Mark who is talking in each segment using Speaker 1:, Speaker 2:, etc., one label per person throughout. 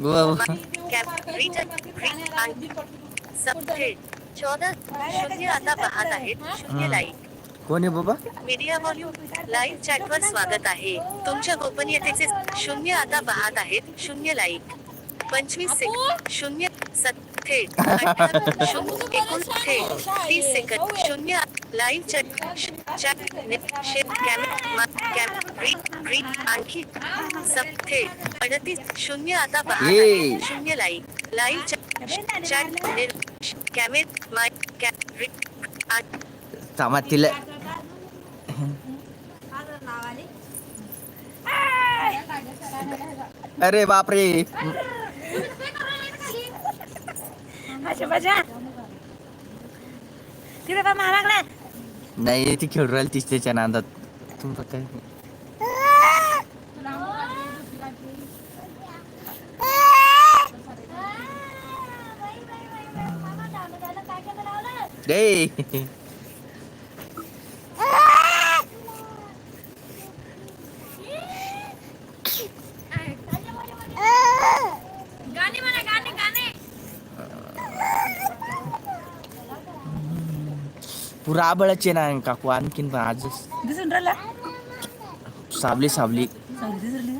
Speaker 1: व-
Speaker 2: चौदा शून्य आता पाहत आहेत शून्य लाईक
Speaker 1: कोण आहे बाबा?
Speaker 2: मीडिया व्हॉल्यूम लाईव्ह चॅटवर स्वागत आहे. तुमच्या गोपनीयतेचे शून्य आता पाहत आहेत शून्य लाईक पंचवीस सेकंद शून्य शून्य एकूण थेट तीस सेकंद शून्य लाईव्ह चॅट श- चॅट ने- शेत कॅमे मा- कॅम री री आणखी सब थेट अडतीस शून्य आता पाहत
Speaker 1: ये.
Speaker 2: आहे शून्य लाईक लाईव्ह चॅट चॅट निर कॅमे माय कॅम री आ-
Speaker 1: थांबा तिला अरे बापरे
Speaker 3: तिथे महारागला
Speaker 1: नाही ती खेळू राहिली तीच त्याच्या नांदात. तुमचं काय? ए पुरा आबळाचे ना काकू आणखीन पण आज
Speaker 3: दिसून राहिला?
Speaker 1: सावली सावली.
Speaker 3: दिसून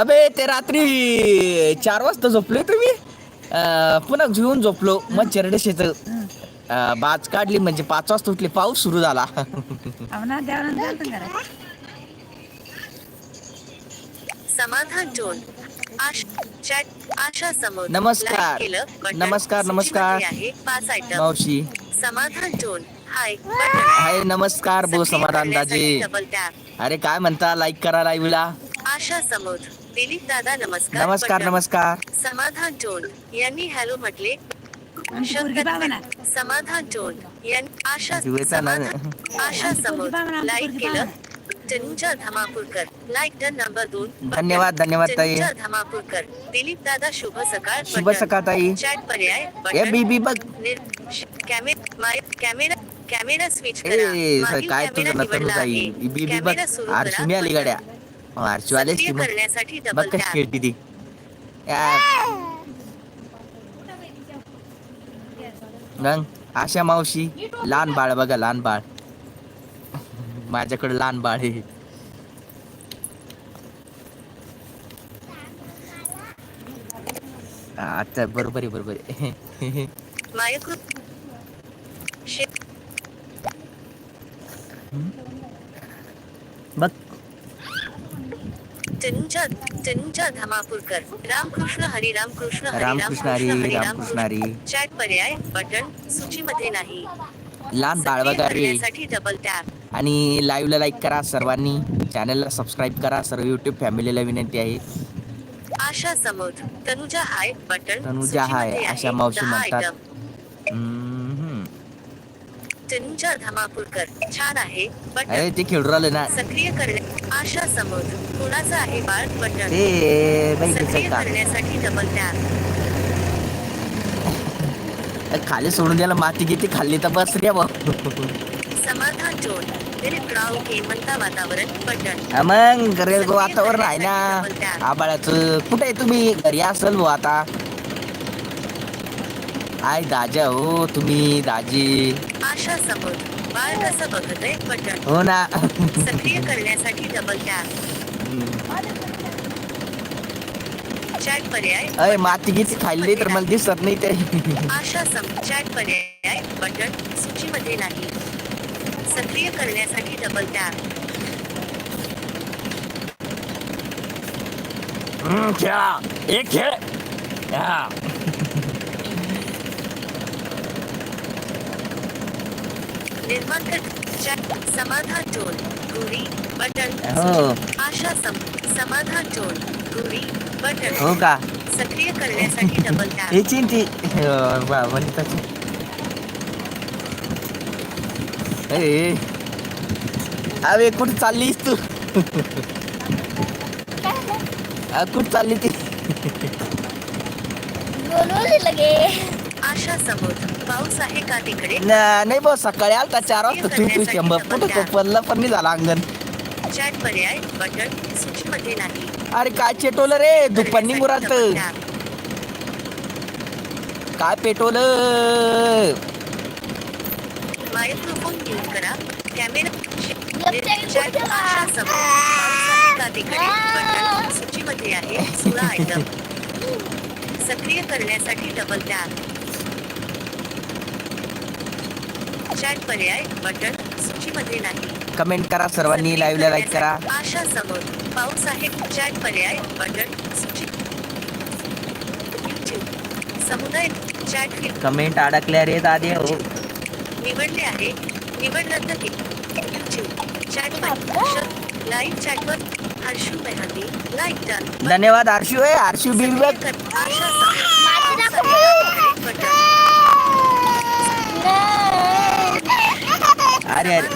Speaker 1: अबे ते रात्री चार वाजता झोपले तुम्ही. अं, पुन्हा घेऊन झोपलो मग चरडे शेत. बाज काढली म्हणजे पाच वाजता उठले पाऊस सुरू झाला.
Speaker 3: करा
Speaker 2: समाधान टोन आश चॅट आशा समोर
Speaker 1: नमस्कार. नमस्कार, नमस्कार. मावशी.
Speaker 2: समाधान टोन हाय
Speaker 1: हाय नमस्कार बो समाधान दाजी. अरे काय म्हणता? लाईक करा लाईव्हला
Speaker 2: आशा समोर दिलीप दादा नमस्कार
Speaker 1: नमस्कार. नमस्कार.
Speaker 2: समाधान टोन यांनी हॅलो म्हटले. समाधान टोन यांनी आशा. समाधान आशा समोर लाईक केलं Tanuja Dhamapurkar like done number दोन
Speaker 1: धन्यवाद, धन्यवाद ताई.
Speaker 2: धमापूरकर दिलीप दादा शुभ सकाळ.
Speaker 1: शुभ. सकाळ ताई.
Speaker 2: चॅट पर्याय.
Speaker 1: ए. बीबी बघ.
Speaker 2: निर- श- camera my camera camera switch
Speaker 1: काय
Speaker 2: कॅमेरा
Speaker 1: तुझं नतर ताई. बीबी बघ.
Speaker 2: कॅमेरा सुरू
Speaker 1: आरशू
Speaker 2: करा,
Speaker 1: नाही आली. गाड्या. आरशू मग
Speaker 2: करण्यासाठी
Speaker 1: बघ
Speaker 2: डबल
Speaker 1: कशी खेळती ती. या. मग आशा मावशी लहान बाळ बघा लहान बाळ. माझ्याकडे लहान बाळ आहे. आता बरोबर आहे बरोबर आहे. बघ.
Speaker 2: तनुजा तनुजा धमापूरकर. रामकृष्ण हरी रामकृष्ण हरी
Speaker 1: रामकृष्ण हरी रामकृष्ण हरी
Speaker 2: चॅट पर्याय बटन सूचीमध्ये नाही.
Speaker 1: लहान बाळ
Speaker 2: सक्रिय
Speaker 1: बघा रे
Speaker 2: करण्यासाठी डबल टॅप
Speaker 1: आणि लाईव्हला लाईक करा सर्वांनी. चॅनलला सबस्क्राईब करा. सर्व युट्यूब फॅमिलीला विनंती आहे.
Speaker 2: आशा समोर. Tanuja hi button
Speaker 1: Tanuja hi, अशा. मावशी म्हणतात.
Speaker 2: तनुजा धमापूरकर छान आहे. बटन
Speaker 1: अरे ते खेळू राहिले ना.
Speaker 2: सक्रिय करणे आशा समोर. कोणाचं आहे बाळ? बटन
Speaker 1: ते
Speaker 2: सक्रिय करण्यासाठी डबल टॅप
Speaker 1: खाली सोडून द्यायला माती किती खाल्ली तर बस रे भाऊ.
Speaker 2: समाधान राव के म्हणता वातावरण
Speaker 1: मग गो वातावरण आहे ना. आबाळाचं कुठे तुम्ही? घरी असेल भाऊ आता. आय दाजा हो तुम्ही दाजी.
Speaker 2: आशा समोर बाळ कसं बघतय बटन
Speaker 1: हो ना.
Speaker 2: सक्रिय करण्यासाठी डबल टॅप चॅट पर्याय
Speaker 1: अय माती किती खाल्ली तर मला दिसत नाही ते.
Speaker 2: आशा सम चॅट पर्याय बटन सूचीमध्ये नाही. सक्रिय करण्यासाठी डबल टॅप
Speaker 1: हम्म, खेळा. एक खेळ. हा.
Speaker 2: चॅट समाधान टोन गुरी बटन. आशा सम समाधान टोन गुरी बटन.
Speaker 1: हो का?
Speaker 2: सक्रिय करण्यासाठी डबल टॅप
Speaker 1: हे चिंती ए अरे कुठं चाललीस तू? अ, कुठं चालली ती?
Speaker 3: बोलवले लगे.
Speaker 2: आशा समोर पाऊस आहे का तिकडे?
Speaker 1: नाही भाऊ सकाळी आलता चार वाजता. तू तू शंभर. कुठं तो पडला पण नाही झाला अंगण?
Speaker 2: चॅट पर्याय बटन सूचीमध्ये नाही.
Speaker 1: अरे काय चेटवलं रे? दुपारनी मुरात. काय पेटवलं?
Speaker 2: करा. कॅमेरा बटन सूचीमध्ये आहे. सोळा आयटम सक्रिय करण्यासाठी डबल टॅप चॅट पर्याय बटन सूचीमध्ये नाही.
Speaker 1: कमेंट करा सर्वांनी लाईव्हला लाईक करा.
Speaker 2: आशा समोर. पाऊस आहे. चॅट पर्याय बटन सूची. समुदाय चॅट
Speaker 1: कमेंट अडकल्या रे दादे हो.
Speaker 2: निवडले आहे. निवड रद्द केली YouTube. चॅट लाईव्ह चॅटवर हर्षू मेहंदी लाईक डन
Speaker 1: धन्यवाद आरशू आहे. आरशू बिल अरे अरे.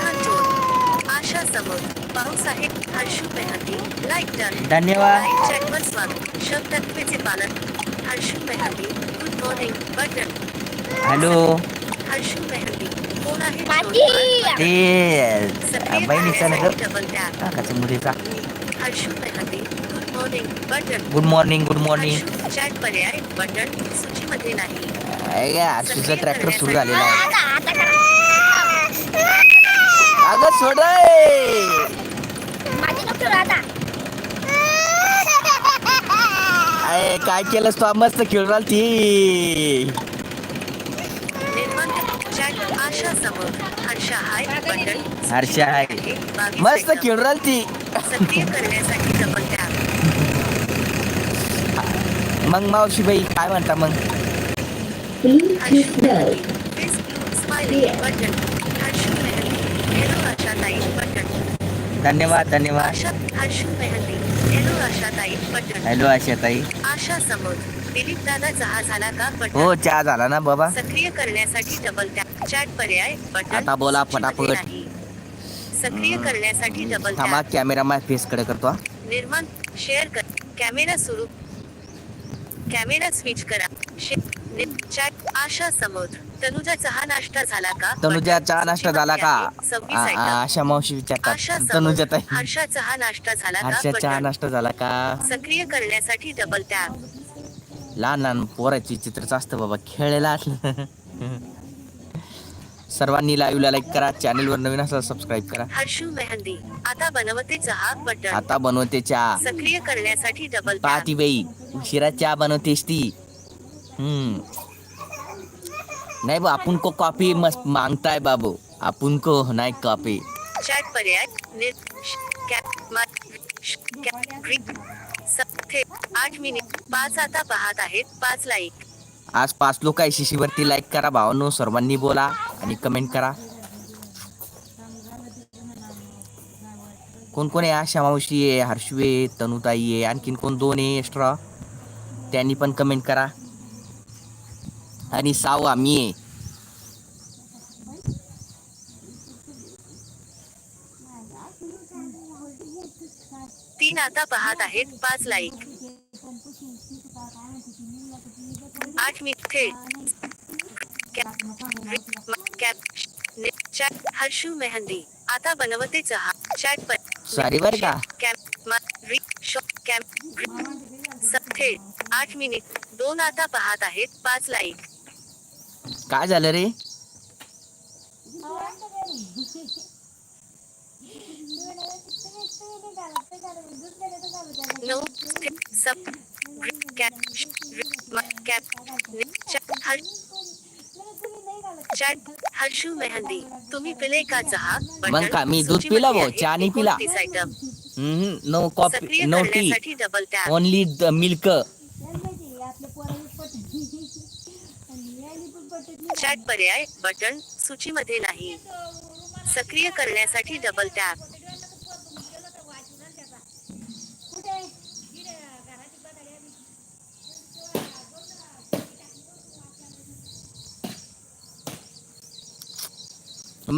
Speaker 2: आशा समोर पाऊस आहे हर्षू मेहंदी लाईक डन
Speaker 1: धन्यवाद.
Speaker 2: चॅटवर स्वागत. शब्दत्वेचे पालन. Harshu Mehendi good morning button.
Speaker 1: Hello
Speaker 2: Harshu Mehendi कोण आहे
Speaker 3: माती.
Speaker 2: जोडवर?
Speaker 1: ते बहिणीचा नगर काकाच्या मुलीचा
Speaker 2: गुड मॉर्निंग
Speaker 1: गुड मॉर्निंग आरशूचा ट्रॅक्टर सुरू झालेला आहे
Speaker 3: आता आता करा
Speaker 1: अगं सोड काय केलंस तू मस्त खेळून राहिली ती
Speaker 2: निर्माण चॅट आशा समोर Harsha hi button
Speaker 1: Harsha hi.
Speaker 2: बावीस
Speaker 1: मस्त. खेळून राहिली ती
Speaker 2: सक्रिय करण्यासाठी
Speaker 1: मग मावशी बाई काय म्हणता मग? धन्यवाद धन्यवाद.
Speaker 2: हेलो आशा ताई बटन
Speaker 1: हॅलो आशा ताई
Speaker 2: आशा समोर. दिलीप दादा चहा झाला का? बटन
Speaker 1: हो चहा झाला ना बाबा.
Speaker 2: सक्रिय करण्यासाठी डबल टॅप चॅट पर्याय बटन
Speaker 1: आता बोला फटाफट.
Speaker 2: सक्रिय करण्यासाठी डबल
Speaker 1: थांबा कॅमेरा माझ्या फेस कडे करतो.
Speaker 2: निर्माण शेअर कर. कॅमेरा सुरू. कॅमेरा स्विच करा. चॅट आशा समोर. तनुजा चहा नाश्ता झाला का?
Speaker 1: तनुजा चहा नाश्ता झाला का? आशा मावशी विचारतात. तनुजा ताई.
Speaker 2: हर्षा चहा नाश्ता झाला का?
Speaker 1: हर्षा चहा नाश्ता झाला का?
Speaker 2: सक्रिय करण्यासाठी डबल टॅप
Speaker 1: लहान लहान पोराची चित्रच असतं बाबा खेळायला असलं सर्वांनी लाईव्हला लाईक करा चॅनलवर नवीन असाल सबस्क्राईब करा.
Speaker 2: हर्षू मेहंदी आता बनवते चहा बटन.
Speaker 1: आता बनवते चहा
Speaker 2: सक्रिय करण्यासाठी डबल
Speaker 1: पाहती बाई उशिरा चहा बनवतेस ती. हम्म. नाही बा आपण को कॉफी मस्त मागताय बाबू. आपण को नाही कॉफी
Speaker 2: चॅट पर्याय निर- श- कॅप- मा- श- कॅप- ग्रीक- स- थे- आठ मिनिट पाच आता पाहत आहेत. पाच लाईक
Speaker 1: आज पाच लोक आहे. वरती लाईक करा भावनो. सर्वांनी बोला आणि कमेंट करा. कोण कोण आहे? आशा मावशी आहे हर्षू तनुताई आहे. आणखीन कोण दोन आहे? एक्स्ट्रा त्यांनी पण कमेंट करा. आणि सावा मी आहे
Speaker 2: तीन आता पाहत आहेत पाच लाईक आठ मिनिट हर्षू मेहंदी. आता बनवते चहा. चॅट पर.
Speaker 1: सॉरी बर का?
Speaker 2: थेट आठ मिनिट दोन आता पाहत आहेत पाच लाईक
Speaker 1: काय झालं रे?
Speaker 2: चॅट हर- चॅट हर्षू मेहंदी तुम्ही पिले का चहा?
Speaker 1: मग का, मी दूध पिला भाऊ, चहा नाही पिला. नो कॉफ़ी
Speaker 2: सक्रिय
Speaker 1: नो टी
Speaker 2: करण्यासाठी double tap
Speaker 1: only milk
Speaker 2: chat पर्याय बटन सूचीमध्ये नाही. सक्रिय करण्यासाठी डबल टॅप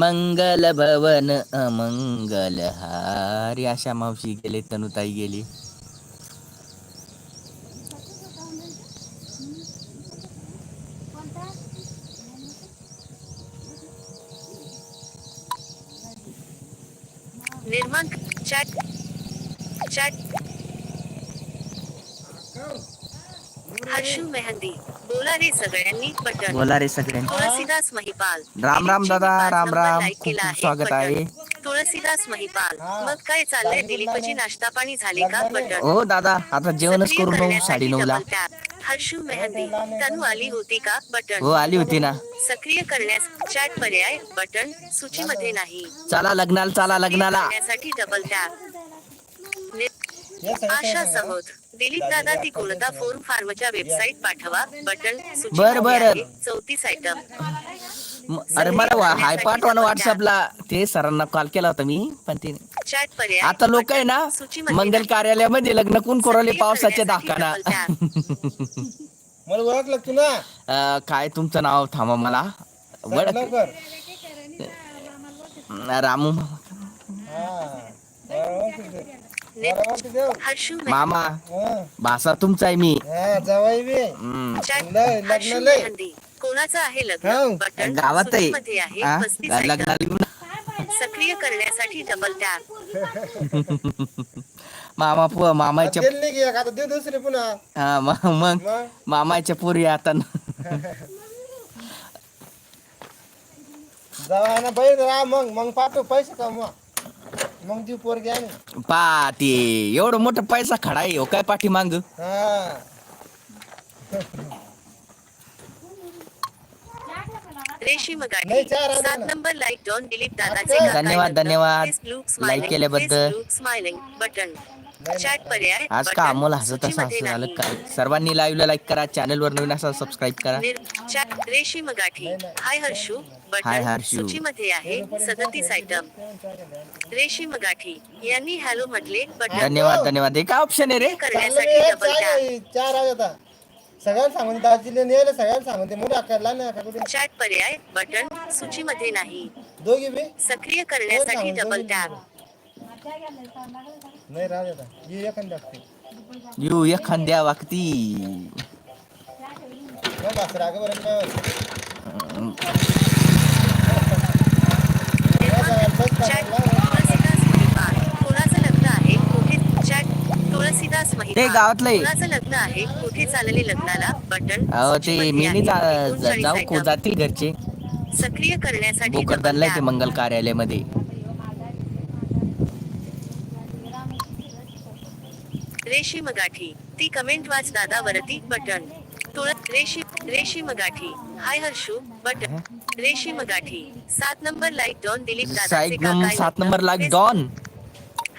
Speaker 1: मंगल भवन अमंगल हारी आशा मावशी गेले तनुताई गेली.
Speaker 2: निर्माण चॅट चॅट. हर्षू मेहंदी. बोला रे सगळ्यांनी बटन.
Speaker 1: बोला रे सगळ्यांनी.
Speaker 2: तुळसीदास महिपाल.
Speaker 1: राम राम दादा, राम राम. खूप स्वागत. आहे.
Speaker 2: तुळसीदास महिपाल मग काय चाललंय? दिलीपची नाश्ता पाणी झाले का? बटन.
Speaker 1: हो दादा आता जेवणच
Speaker 2: सक्रिय
Speaker 1: करू नऊ साडे नऊ ला.
Speaker 2: हर्षू मेहंदी तनू आली होती का? बटन.
Speaker 1: हो आली होती ना.
Speaker 2: सक्रिय करण्यास चॅट पर्याय बटन सूचीमध्ये नाही.
Speaker 1: चला लग्नाला चला लग्नाला.
Speaker 2: डबल टॅप आशा सहोद. दिलीप दादा ती कोणता फॉर्म फार्मच्या वेबसाईट पाठवा. बटन
Speaker 1: बर, बर.
Speaker 2: चौतीस आयटम
Speaker 1: म- अरे मला वा- हाय पाठवा ना व्हॉट्सअपला ते सरांना कॉल केला होता मी पण ते
Speaker 2: चॅट पर्याय.
Speaker 1: आता लोक आहे ना
Speaker 2: सूचीमध्ये
Speaker 1: मंगल. कार्यालयामध्ये लग्न कोण कोरवले पावसाच्या दाखाना.
Speaker 4: मला ओळखलं तू ना
Speaker 1: अं, काय तुमचं नाव थांबा मला.
Speaker 4: लवकर.
Speaker 1: रामू.
Speaker 4: हा.
Speaker 1: मामा. भाषा तुमचा आहे मी.
Speaker 4: हा, जावई बी. लग्न लय.
Speaker 2: कोणाचं आहे. लग्न?
Speaker 1: गावात आहे.
Speaker 2: सक्रिय करण्यासाठी डबल टॅप
Speaker 1: मामा पु मामाच्या
Speaker 4: दिली नाही की एक, आता देऊ दुसरी पुन्हा.
Speaker 1: हा मग
Speaker 4: मग?
Speaker 1: मामाच्या पोरी आता न-
Speaker 4: जावा ना बाई राहा मग मग पाठव पैसे कमवा. मग देऊ पोरगी आणि
Speaker 1: पा ते एवढं मोठं पैसा खडा आहे हो काय पाठी मांग
Speaker 4: हा
Speaker 2: रेशीम गाठी
Speaker 4: नाही, चार हजार
Speaker 2: सात
Speaker 4: ना.
Speaker 2: नंबर लाईक डॉन दिलीप दादाचे
Speaker 4: धन्यवाद.
Speaker 1: धन्यवाद. Like
Speaker 2: smiling,
Speaker 1: केल्याबद्दल.
Speaker 2: smiling. बटन चॅट पर्याय
Speaker 1: आज. का अमोल हसत असं झालं?
Speaker 2: नाही.
Speaker 1: काय? सर्वांनी लाईव्हला लाईक करा चॅनल वर नवीन असा सबस्क्राईब करा.
Speaker 2: निर- chat Reshim Gathi hi Harshu
Speaker 1: hi
Speaker 2: button
Speaker 1: Harshu.
Speaker 2: सूचीमध्ये आहे सदतीस आयटम रेशीम गाठी यांनी हॅलो म्हटले बटन
Speaker 1: धन्यवाद धन्यवाद. हे काय ऑप्शन आहे रे.
Speaker 2: करण्यासाठी डबल
Speaker 4: चार
Speaker 2: टॅप
Speaker 4: चार आहे आता. सगळ्यांना सांगून दाजीला नेलं सगळ्यांना सांगून ते मुलं अकरला नाही का कुठे?
Speaker 2: चॅट पर्याय बटन सूचीमध्ये नाही.
Speaker 4: दोघी बी.
Speaker 2: सक्रिय करण्यासाठी डबल टॅप
Speaker 4: नाही राहू देता ये एखादा
Speaker 1: यू एखाद्या वागती ते गावातलं
Speaker 2: लग्न आहे कुठे चालले लग्नाला बटन
Speaker 1: ते मी जाऊ. जातील घरचे.
Speaker 2: सक्रिय करण्यासाठी
Speaker 1: ते. मंगल कार्यालयामध्ये.
Speaker 2: रेशीम गाठी ती कमेंट वाच दादा वरती बटन. तुळत रेशीम रेशीम गाठी हाय हर्षू बटन. रेशीम गाठी सात नंबर लाईक डॉन दिलीप आहे
Speaker 1: सात. Number like don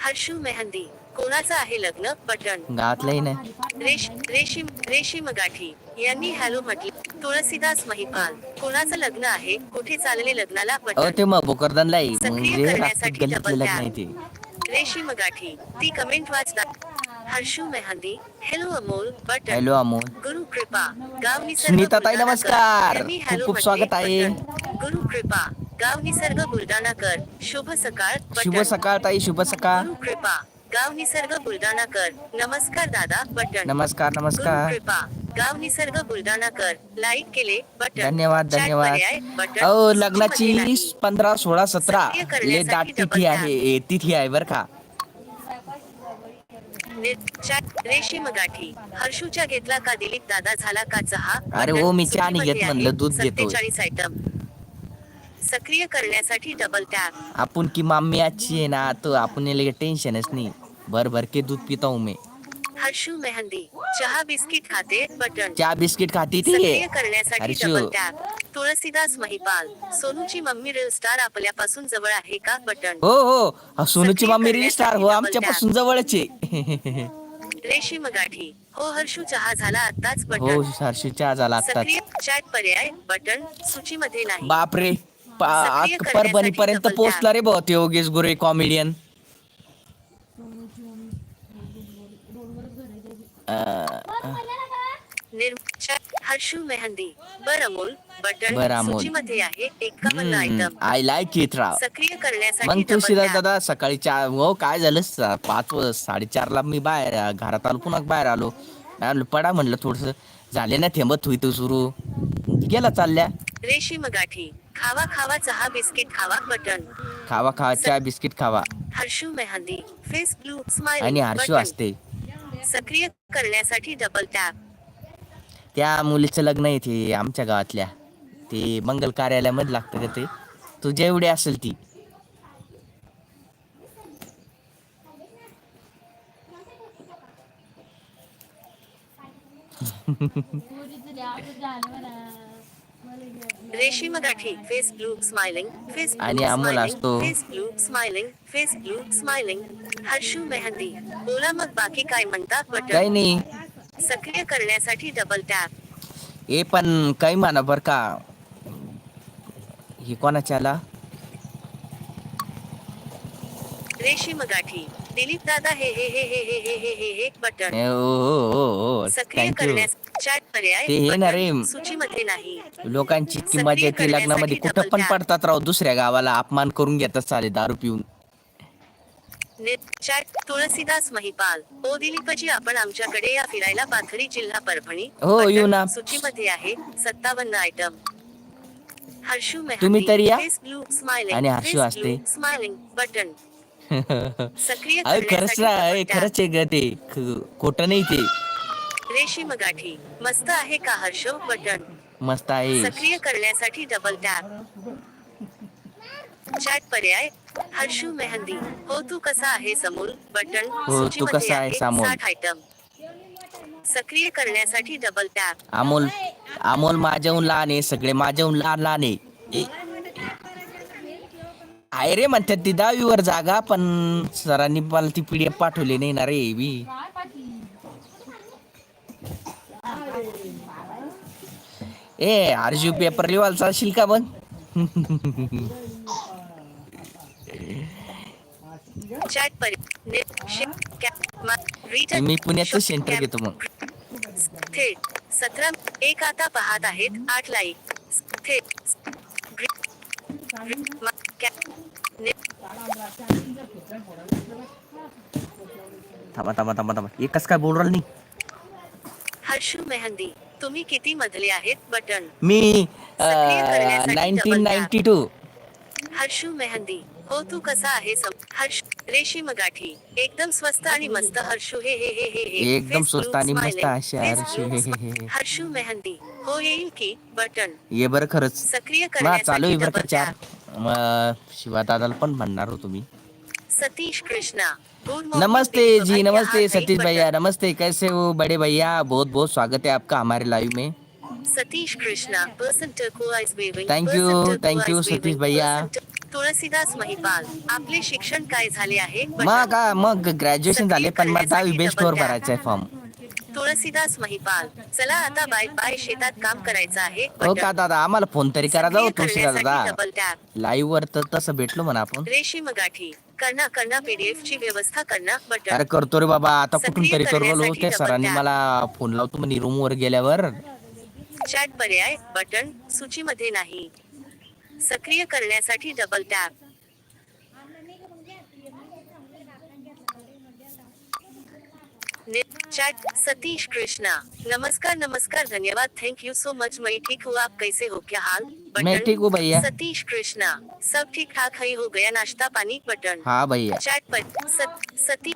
Speaker 2: Harshu Mehendi. कोणाचं आहे लग्न? बटन.
Speaker 1: गावातलंही ना
Speaker 2: रेश रेशीम रेशीम गाठी यांनी हॅलो म्हटले. तुळसीदास महिपाल. कोणाचं लग्न आहे? कुठे चालले लग्नाला? बटन.
Speaker 1: ते मग भोकरदनला आहे.
Speaker 2: सक्रिय
Speaker 1: म्हणजे
Speaker 2: करण्यासाठी
Speaker 1: ते.
Speaker 2: रेशीम गाठी ती कमेंट वाचता Harshu Mehendi hello Amol button
Speaker 1: hello Amol
Speaker 2: गुरु कृपा गाव निसर्ग
Speaker 1: सुनीता ताई, नमस्कार. खूप खूप. स्वागत आहे.
Speaker 2: गुरु कृपा गाव निसर्ग बुलढाणा कर शुभ सकाळ
Speaker 1: शुभ. सकाळ ताई शुभ सकाळ
Speaker 2: गुरु कृपा गाव निसर्ग बुलढाणा कर नमस्कार दादा बटन
Speaker 1: नमस्कार
Speaker 2: गुरु
Speaker 1: नमस्कार
Speaker 2: कृपा गाव निसर्ग बुलढाणा कर लाईक केले बटन
Speaker 1: धन्यवाद धन्यवाद. अहो लग्नाची. पंधरा सोळा सतरा दाट तिथी आहे तिथी आहे बर का
Speaker 2: ने- चॅट रेशीम गाठी हर्षूच्या घेतला का दिलीप दादा झाला का चहा
Speaker 1: अरे. हो, मी चहा नाही घेत म्हणलं. दूध घेतोय.
Speaker 2: 47 आयटम सक्रिय करण्यासाठी डबल टॅप
Speaker 1: आपण की मामी आजची आहे ना तो आपण टेन्शनच नाही भर भर के दूध पिता हूं मैं
Speaker 2: हर्षू मेहंदी चहा बिस्किट खाते बटन.
Speaker 1: चहा बिस्किट खाती थी
Speaker 2: सक्रिय करण्यासाठी
Speaker 1: हर्षू.
Speaker 2: डबल टॅप तुळसीदास महिपाल सोनूची मम्मी रील स्टार आपल्यापासून जवळ आहे का बटन?
Speaker 1: हो हो. हा, सोनूची मम्मी रील स्टार हो
Speaker 2: करण्यासाठी
Speaker 1: आमच्या
Speaker 2: double
Speaker 1: पासून जवळच आहे.
Speaker 2: रेशीम गाठी हो हर्षू चहा झाला आताच
Speaker 1: हो
Speaker 2: बटन.
Speaker 1: हर्षू चहा झाला आत्ताच.
Speaker 2: सक्रिय चॅट पर्याय बटन. सूचीमध्ये नाही.
Speaker 1: बापरे. पर्यंत
Speaker 2: करण्यासाठी
Speaker 1: पोहोचला रे भाऊ ते योगेश गुरे कॉमेडियन
Speaker 2: निर्म चॅट हर्षू मेहंदी बर अमोल बटन. सूचीमध्ये आहे आयटम
Speaker 1: आय लाईक इट राव.
Speaker 2: सक्रिय करण्यासाठी
Speaker 1: मग तुळशीदास
Speaker 2: tap.
Speaker 1: दादा सकाळी चार हो काय झालं? स- पाच व- साडेचारला मी बाहेर घरात आलो पुन्हा बाहेर आलो. आलो, पडा म्हणलं थोडस. झाले ना थेंबत होई तो सुरू. गेला चालल्या.
Speaker 2: रेशीम गाठी खावा खावा चहा बिस्किट खावा बटन.
Speaker 1: खावा खावा चहा बिस्किट खावा.
Speaker 2: Harshu Mehendi. Face blue smile
Speaker 1: आणि हर्षू असते.
Speaker 2: सक्रिय करण्यासाठी डबल टॅप
Speaker 1: त्या मुलीचं लग्न आहे ते आमच्या गावातल्या. ते मंगल कार्यालयामध्ये लागतं का ते? तुझ्या एवढी असेल ती.
Speaker 2: रेशीम गाठी फेस ब्लू स्माइलिंग फेस
Speaker 1: आणि अमोल असतो.
Speaker 2: Face blue smiling face blue smiling Harshu Mehendi बोला मग बाकी काय म्हणता
Speaker 1: काही
Speaker 2: बटन
Speaker 1: नाही
Speaker 2: सक्रिय करण्यासाठी डबल टॅप
Speaker 1: हे पण काही म्हणा बर का हे कोणाच्याला
Speaker 2: रेशीम गाठी दिलीप दादा हे हे हे हे हे हे हे हे हे बटन
Speaker 1: ए, ओ ओ ओ
Speaker 2: सक्रिय
Speaker 1: थँक्यू
Speaker 2: करण्यास चॅट पर्याय
Speaker 1: ते हे ना. रे.
Speaker 2: सूचीमध्ये नाही
Speaker 1: लोकांची इतकी मजा येते लग्नामध्ये कुठं पण पडतात राव दुसऱ्या गावाला अपमान करून घेतात चाले दारू पिऊन
Speaker 2: चॅट तुळसीदास महिपाल ओ दिलीपजी आपण आमच्याकडे या फिरायला पाथरी जिल्हा परभणी
Speaker 1: हो. येऊ ना.
Speaker 2: सूचीमध्ये आहे सत्तावन्न आयटम हर्षू
Speaker 1: तुम्ही तरी या. आणि हर्षू असते.
Speaker 2: स्माइलिंग बटन सक्रिय
Speaker 1: खरंच खरंच आहे ग ते खोटं नाही ते.
Speaker 2: रेशीम गाठी मस्त आहे का हर्ष? बटन.
Speaker 1: मस्त आहे.
Speaker 2: सक्रिय करण्यासाठी डबल टॅप चॅट पर्याय हर्षू मेहंदी. हो तू कसा आहे समोर? बटन.
Speaker 1: हो, तू कसा आहे, समोर.
Speaker 2: साठ आयटम सक्रिय करण्यासाठी डबल टॅप
Speaker 1: अमोल अमोल माझ्याहून लहान आहे सगळे माझ्याहून लहान लहान आहे. आहे रे म्हणतात ती दहावीवर जागा पण सरांनी मला ती पीडीएफ पाठवली नाही ना रे बी ए आरजू पेपर लिवायला चालशील का
Speaker 2: कॅप- मा-
Speaker 1: पुण्याचं सेंटर घेतो मग.
Speaker 2: थेट सतरा एक आता पाहत आहेत आठ लाईक थेट
Speaker 1: थांबा थांबा थांबा थांबा. एकच काय बोल राहिलं नाही.
Speaker 2: हर्षू मेहंदी. तुम्ही किती मधले आहेत? बटन.
Speaker 1: मी nineteen ninety two.
Speaker 2: Harshu Mehendi. हो तू कसा आहे? हर्ष रेशीम गाठी एकदम स्वस्त आणि मस्त. हर्षू हे हे हे हे हे.
Speaker 1: एकदम स्वस्त आणि मस्त हर्षू हे हे हे हे.
Speaker 2: हर्षू मेहंदी. हो येईल की? बटन.
Speaker 1: ये बरं खरंच.
Speaker 2: सक्रिय
Speaker 1: चालू बरं चार शिवा दादाला पण म्हणणार होतो मी.
Speaker 2: सतीश कृष्णा.
Speaker 1: नमस्ते. जी नमस्ते सतीश भैया. नमस्ते कैसे हो बड़े भैया बहुत बहुत स्वागत है आपका हमारे लाइव में
Speaker 2: Satish Krishna turquoise
Speaker 1: thank you,
Speaker 2: waving,
Speaker 1: Satish भैया.
Speaker 2: तुळसीदास महिपाल आपले शिक्षण काय झाले आहे
Speaker 1: मग. का मग ग्रॅज्युएशन झाले पण मला दहावी बेस्ट वर भरायचा आहे फॉर्म
Speaker 2: तुळसीदास महिपाल चला आता बाय बाय शेतात काम करायचं आहे
Speaker 1: हो. का दादा आम्हाला फोन तरी करा जाऊ
Speaker 2: करण्यासाठी
Speaker 1: दादा. लाईव्ह वर तर तसं भेटलो म्हणा आपण
Speaker 2: रेशीम गाठी करणा करणा पीडीएफ ची व्यवस्था करणा बटन.
Speaker 1: अरे करतो रे बाबा. आता कुठून तरी करू राहिलो
Speaker 2: करण्यासाठी
Speaker 1: त्या सरांनी. मला फोन लावतो म्हणे रूम वर गेल्यावर.
Speaker 2: चॅट पर्याय बटन सूचीमध्ये नाही. सक्रिय करण्यासाठी double tap chat Satish Krishna नमस्कार नमस्कार धन्यवाद थैंक यू सो मच मैं ठीक हूँ आप कैसे हो क्या हाल
Speaker 1: मैं ठीक हूँ भैया।
Speaker 2: सतीश कृष्णा सब ठीक ठाक है हो गया नाश्ता पानी बटन
Speaker 1: हा भैया
Speaker 2: चॅट पर सत, सती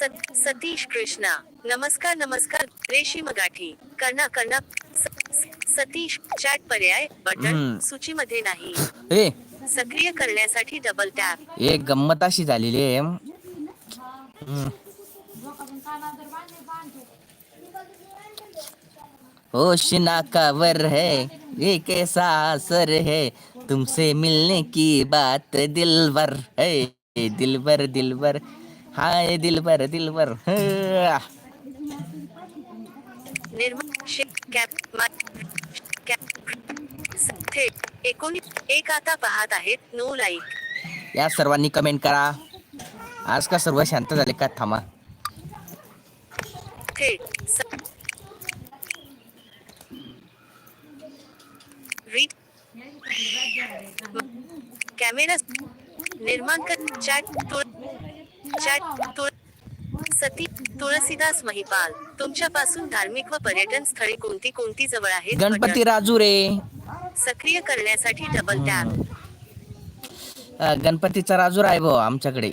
Speaker 2: सत, सतीश कृष्णा नमस्कार नमस्कार रेशीम मगाठी करना स- सतीश चॅट पर्याय बटन. सूचीमध्ये नाही
Speaker 1: ए.
Speaker 2: सक्रिय करण्यासाठी डबल टॅप
Speaker 1: एक गंमत अशी झालेली आहे होश नाकावर है ये कैसा असर है तुमसे मिलने की बात दिलबर है दिलबर दिलबर हाय
Speaker 2: स- थेट एकोणीस एक आता पाहत आहेत नो लाईक
Speaker 1: या सर्वांनी कमेंट करा. आज का सर्व शांत झाले का? थांबा.
Speaker 2: थेट रीड कॅमेरा निर्माण कर. चॅट तुळ चॅट तुळ सती तुळसीदास महिपाल. तुमच्यापासून धार्मिक व पर्यटन स्थळे कोणती कोणती जवळ आहेत?
Speaker 1: गणपती. राजू रे
Speaker 2: सक्रिय करण्यासाठी डबल टॅप
Speaker 1: गणपतीचा राजूर आहे भाऊ आमच्याकडे.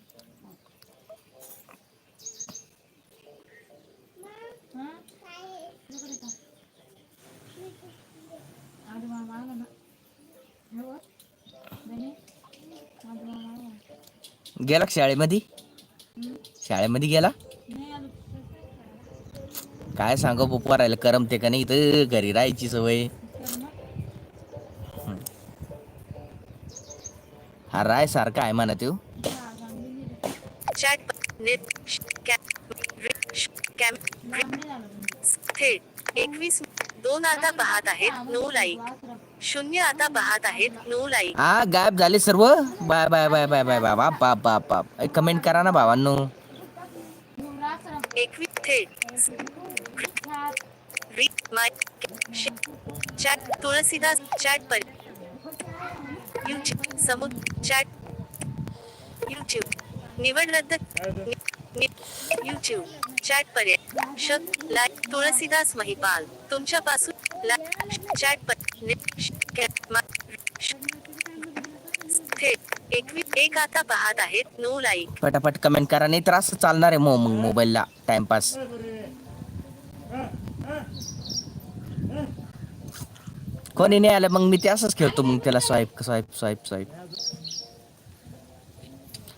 Speaker 1: गेला का शाळेमध्ये? शाळेमध्ये गेला? काय सांगू पप्पा राहिलं करमते का नाही तर घरी राहायची सवय. हा राय सारखा आहे म्हणा तो
Speaker 2: एकवीस दोन आता पाहत आहेत नऊ लाईक शून्य आता पाहत आहेत नऊ लाईक.
Speaker 1: हा गायब झाले सर्व? Bye bye bye bye bye bye बाप बाप बाप. बाप कमेंट करा ना भावांनो
Speaker 2: एकवीस थेट. चॅट तुळशीदास चॅट पर. यूट्यूब समुद चॅट यूट्यूब निवड रद्द नि- नि- यूट्यूब चॅट पर्याय. शक लाईक तुळशीदास महिपाल. तुमच्यापासून लाईक चॅट पर. एक आता पाहत आहेत लाईक.
Speaker 1: पटापट कमेंट करा नाही तर असं चालणार आहे मग मग मोबाईलला टाइमपास कोणी नाही आलं मग मी ते असंच खेळतो मग त्याला स्वाईप स्वाईप स्वाईप स्वाईप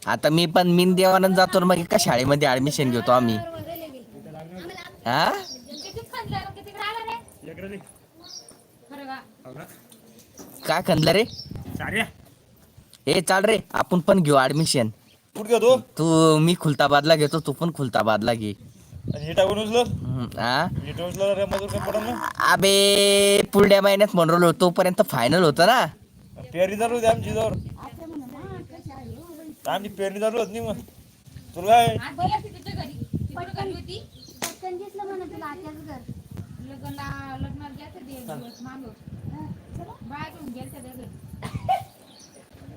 Speaker 1: आता मी पण मीन देवानंद जातो ना मग एका शाळेमध्ये ऍडमिशन घेतो आम्ही. हा? काय खणलं रे? ए चाल रे आपण पण घेऊ ऍडमिशन
Speaker 4: कुठं घेतो?
Speaker 1: तू मी खुलताबादला घेतो तू पण खुलताबादला घे.
Speaker 4: आणि हे टाकून उचल
Speaker 1: हम्म, हा
Speaker 4: हे टाकून उचल रे मजूर काय पडत ना
Speaker 1: अबे पुढल्या महिन्यात म्हणलो तोपर्यंत फायनल होतं ना?
Speaker 4: पेरणी चालू होती आमची जवळ आमची पेरणी चालू होती नाही मग. तुला काय?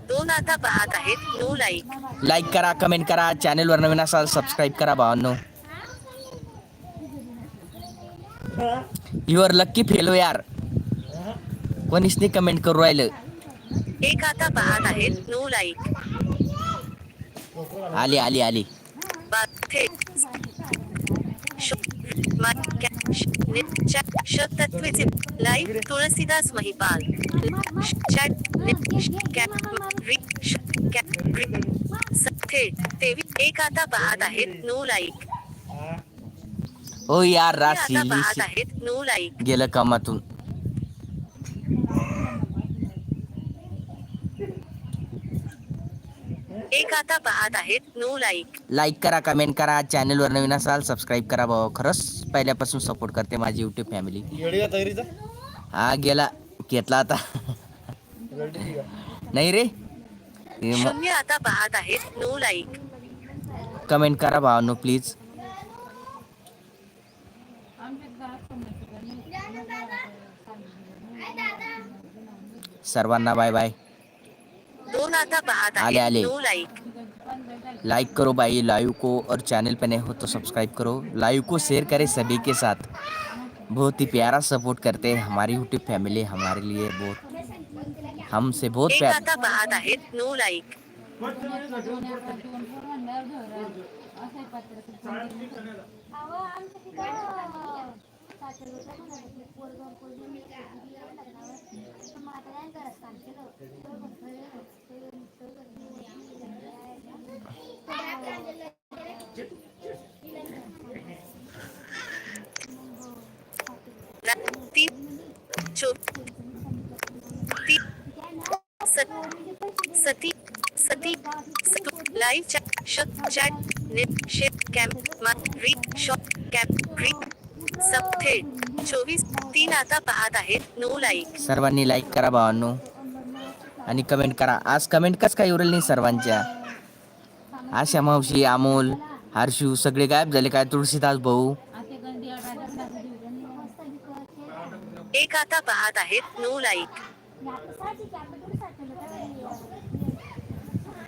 Speaker 2: दोन आता पाहत आहेत नऊ लाईक
Speaker 1: लाईक करा कमेंट करा चॅनलवर नवीन असाल सबस्क्राईब करा भावांनो युअर लक्की फेलो यार. कोणीच नाही कमेंट करू राहिलं?
Speaker 2: एक आता पाहत आहेत नऊ लाईक
Speaker 1: आली आली आली.
Speaker 2: बा श- मा- ने- तत्वेचे लाईक तुळसीदास महिपाल श- चॅट ने- तेवीस एक आता पाहत आहेत नऊ लाईक
Speaker 1: ओ यार
Speaker 2: हे आता पाहत आहेत नऊ लाईक
Speaker 1: गेलं कामातून.
Speaker 2: एक आता पाहत आहेत नऊ लाईक.
Speaker 1: लाईक करा कमेंट करा चॅनलवर नवीन असाल सबस्क्राईब करा भाऊ. खरंच पहिल्यापासून सपोर्ट करते माझी युट्यूब फॅमिली हा गेला. घेतला आता. नाही रे.
Speaker 2: शून्य आता पाहत आहेत नऊ लाईक.
Speaker 1: कमेंट करा भावांनो प्लीज सर्वांना बाय बाय
Speaker 2: दोन आता पाहत
Speaker 1: आले, आले.
Speaker 2: लाईक
Speaker 1: लाइक करो भाई लाइव को और चैनल पे नए हो तो सब्सक्राइब करो। लाइव को शेयर करें सभी के साथ। बहुत ही प्यारा सपोर्ट करते हैं हमारी यूट्यूब फैमिली हमारे लिए बहुत। हमसे बहुत प्यार।
Speaker 2: सती सती सतू लाईव्ह चॅट शत चॅट नेट शेप कॅम्प मा री शॉट कॅम सब थेट चोवीस तीन आता पाहत आहेत नो लाईक
Speaker 1: सर्वांनी लाईक करा भावांनो. आणि कमेंट करा. आज कमेंट कस काय उरेल नाही सर्वांच्या? आशा मावशी अमोल हर्षू सगळे गायब झाले. काय तुळशीदास भाऊ?
Speaker 2: एक आता पाहत आहेत नो लाईक.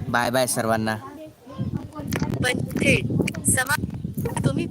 Speaker 5: बाय बाय सर्वांना.
Speaker 2: पण थेट समा तुम्ही